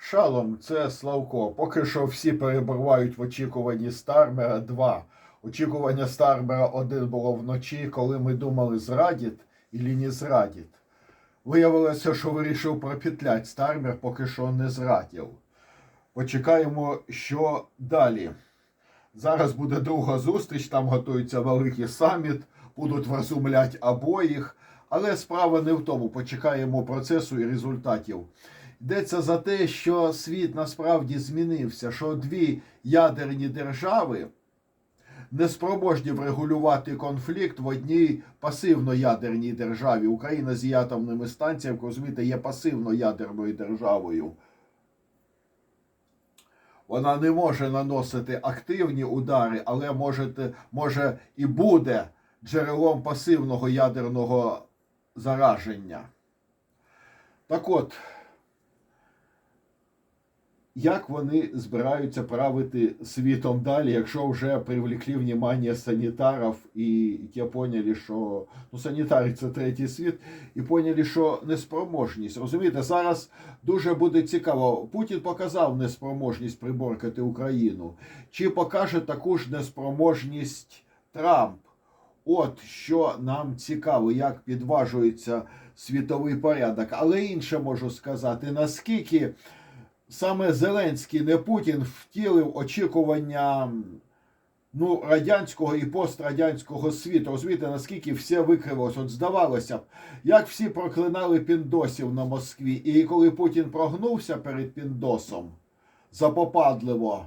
Шалом, це Славко. Поки що всі перебувають в очікуванні Стармера 2. Очікування Стармера 1 було вночі, коли ми думали, зрадить і не зрадить. Виявилося, що вирішив пропетлять Стармер, поки що не зрадив. Почекаємо, що далі. Зараз буде друга зустріч, там готується великий саміт, будуть вразумлять обоїх. Але справа не в тому. Почекаємо процесу і результатів. Йдеться за те, що світ насправді змінився, що дві ядерні держави неспроможні врегулювати конфлікт в одній пасивно-ядерній державі. Україна з її атомними станціями, розумієте, є пасивно-ядерною державою. Вона не може наносити активні удари, але може, може і буде джерелом пасивного ядерного зараження. Так от, як вони збираються правити світом далі, якщо вже привлекли внимание санітарів і ті поняли, що ну, санітари це третій світ, і поняли, що неспроможність. Розумієте, зараз дуже буде цікаво. Путін показав неспроможність приборкати Україну. Чи покаже таку ж неспроможність Трамп? От що нам цікаво, як підважується світовий порядок. Але інше можу сказати, наскільки саме Зеленський, не Путін втілив очікування ну, радянського і пострадянського світу. Розумієте, наскільки все викривилось. От здавалося б, як всі проклинали піндосів на Москві. І коли Путін прогнувся перед піндосом запопадливо.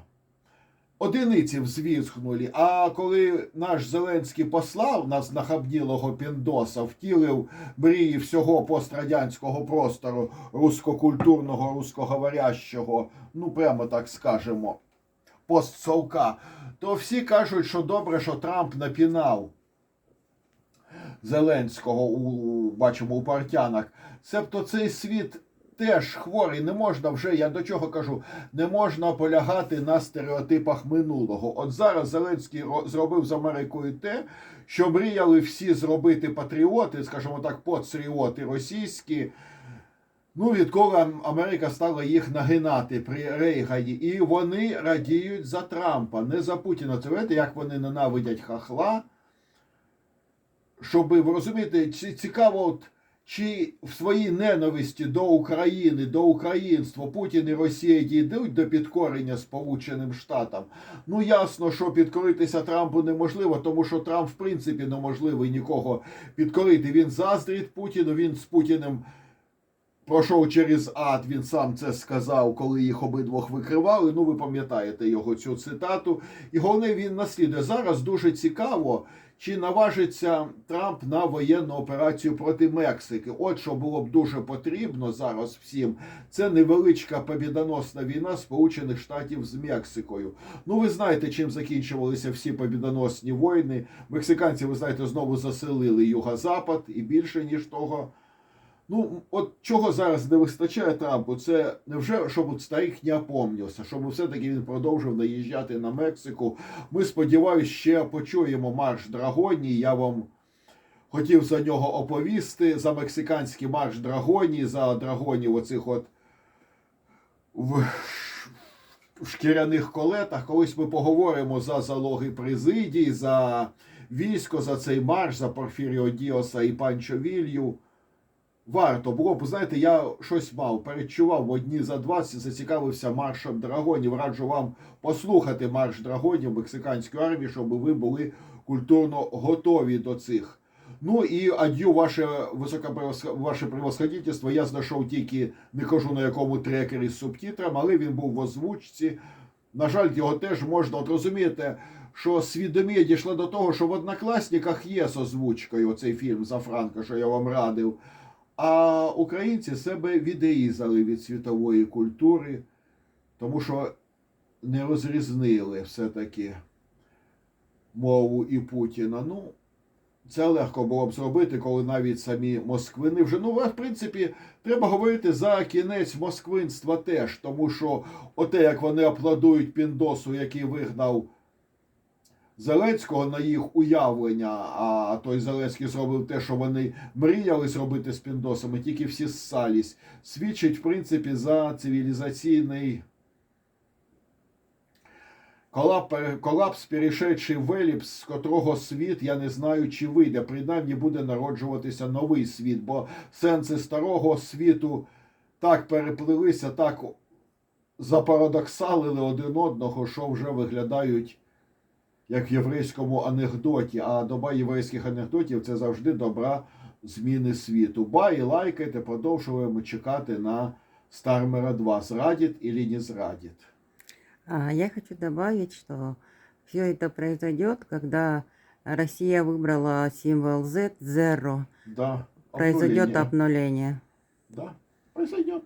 Одиниці взвізгнули. А коли наш Зеленський послав нас нахабнілого піндоса, втілив мрії всього пострадянського простору рускокультурного, рускоговорящого, ну прямо так скажемо, постсовка, то всі кажуть, що добре, що Трамп напінав Зеленського у бачимо у партянах. Себто цей світ теж хворий, не можна вже, я до чого кажу, не можна полягати на стереотипах минулого. От зараз Зеленський зробив з Америкою те, що мріяли всі зробити патріоти, скажімо так, патріоти російські. Ну, відколи Америка стала їх нагинати при Рейгані, і вони радіють за Трампа, не за Путіна. Це видите, як вони ненавидять хахла. Щоб ви розумієте, цікаво, от, чи в своїй ненависті до України, до українства Путін і Росія дійдуть до підкорення Сполученим Штатам. Ну ясно, що підкоритися Трампу неможливо, тому що Трамп, в принципі, неможливий нікого підкорити. Він заздрить Путіну, він з Путіним. Пройшов через ад, він сам це сказав, коли їх обидвох викривали. Ну, ви пам'ятаєте його цю цитату. І головне, він наслідує. Зараз дуже цікаво, чи наважиться Трамп на воєнну операцію проти Мексики. От що було б дуже потрібно зараз всім. Це невеличка побідоносна війна Сполучених Штатів з Мексикою. Ну, ви знаєте, чим закінчувалися всі побідоносні війни. Мексиканці, ви знаєте, знову заселили юго-запад і більше ніж того. Ну, от чого зараз не вистачає Трампу, це не вже щоб от старих не опомнився, щоб все-таки він продовжив наїжджати на Мексику. Ми сподіваюся, ще почуємо марш Драгоні. Я вам хотів за нього оповісти за мексиканський марш Драгоні, за драгонів оцих от в шкіряних колетах. Колись ми поговоримо за залоги президії, за військо, за цей марш, за Порфіріо Діоса і Панчо Вілью. Варто було б, знаєте, я щось мав, передчував в одні за 20, зацікавився маршем драгонів. Раджу вам послухати марш драгонів мексиканської армії, щоб ви були культурно готові до цих. Ну і ад'ю, ваше ваше превосходительство. Я знайшов тільки, не кажу на якому трекері з субтитрами, але він був в озвучці. На жаль, його теж можна. От розумієте, що свідомі дійшла до того, що в однокласниках є з озвучкою цей фільм за Франка, що я вам радив. А українці себе відрізали від світової культури, тому що не розрізнили все-таки мову і Путіна. Ну, це легко було б зробити, коли навіть самі москвини вже. Ну, в принципі, треба говорити за кінець москвинства теж, тому що оте, як вони аплодують Піндосу, який вигнав Зеленського на їх уявлення, а той Зеленський зробив те, що вони мріяли зробити з піндосами, тільки всі ссались, свідчить, в принципі, за цивілізаційний колапс, перешедший в еліпс, з котрого світ, я не знаю, чи вийде. Принаймні буде народжуватися новий світ, бо сенси старого світу так переплилися, так запарадоксалили один одного, що вже виглядають як в єврейському анекдоті. А доба єврейських анекдотів це завжди добра зміни світу. Ба і лайкайте, продовжуємо чекати на Стармера 2. Зрадить или не зрадить. А я хочу добавить, что все это произойдет, когда Россия выбрала символ Z, Zero. Да, Произойдет обнуление. обнуление. Да, произойдет.